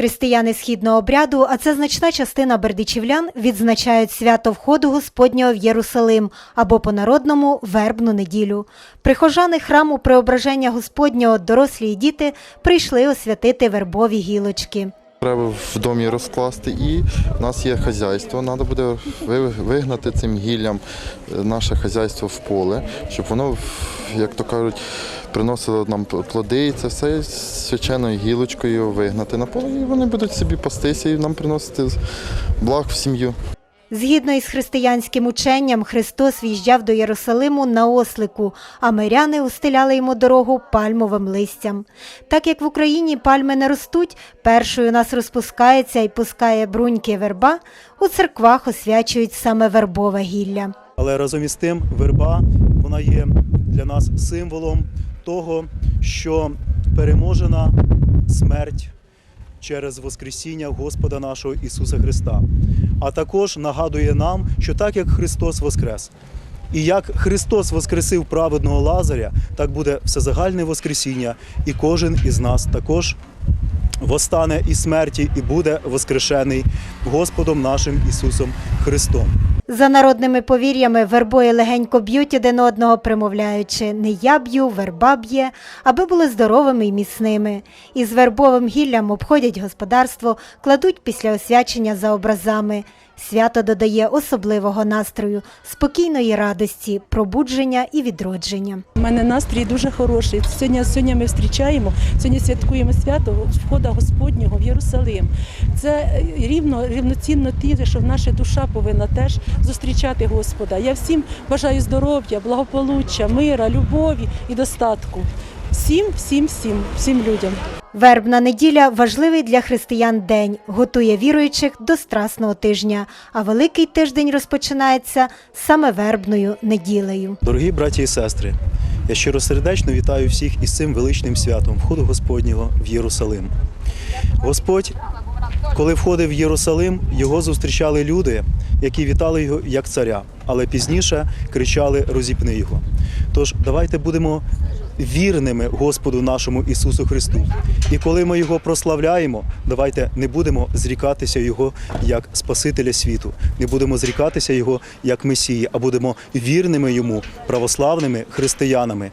Християни східного обряду, а це значна частина бердичівлян, відзначають свято входу Господнього в Єрусалим або по-народному вербну неділю. Прихожани храму Преображення Господнього, дорослі і діти прийшли освятити вербові гілочки. Треба в домі розкласти і в нас є хазяйство. Треба буде вигнати цим гіллям е, наше хазяйство в поле, щоб воно, як то кажуть, приносило нам плоди, і це все свяченою гілочкою вигнати на поле, і вони будуть собі пастися і нам приносити благ в сім'ю. Згідно із християнським ученням, Христос в'їжджав до Єрусалиму на ослику, а миряни устеляли йому дорогу пальмовим листям. Так як в Україні пальми не ростуть, першою у нас розпускається і пускає бруньки верба, у церквах освячують саме вербове гілля. Але разом із тим верба вона є для нас символом того, що переможена смерть через Воскресіння Господа нашого Ісуса Христа. А також нагадує нам, що так як Христос Воскрес, і як Христос воскресив праведного Лазаря, так буде всезагальне Воскресіння, і кожен із нас також восстане із смерті і буде воскрешений Господом нашим Ісусом Христом. За народними повір'ями вербої легенько б'ють один одного, примовляючи «не я б'ю, верба б'є», аби були здоровими і міцними. І з вербовим гіллям обходять господарство, кладуть після освячення за образами. Свято додає особливого настрою, спокійної радості, пробудження і відродження. У мене настрій дуже хороший. Сьогодні, сьогодні ми зустрічаємо, сьогодні святкуємо свято входа Господнього в Єрусалим. Це рівно, рівноцінно ті, що наша душа повинна теж зустрічати Господа. Я всім бажаю здоров'я, благополуччя, мира, любові і достатку. Всім, всім, всім, всім людям. Вербна неділя важливий для християн день, готує віруючих до страсного тижня, а великий тиждень розпочинається саме вербною неділею. Дорогі браті і сестри, я щиросердечно вітаю всіх із цим величним святом входу Господнього в Єрусалим. Господь, коли входив в Єрусалим, його зустрічали люди, які вітали його як царя, але пізніше кричали Розіпни його. Тож давайте будемо вірними Господу нашому Ісусу Христу. І коли ми його прославляємо, давайте не будемо зрікатися Його як Спасителя світу, не будемо зрікатися Його як Месії, а будемо вірними йому, православними християнами.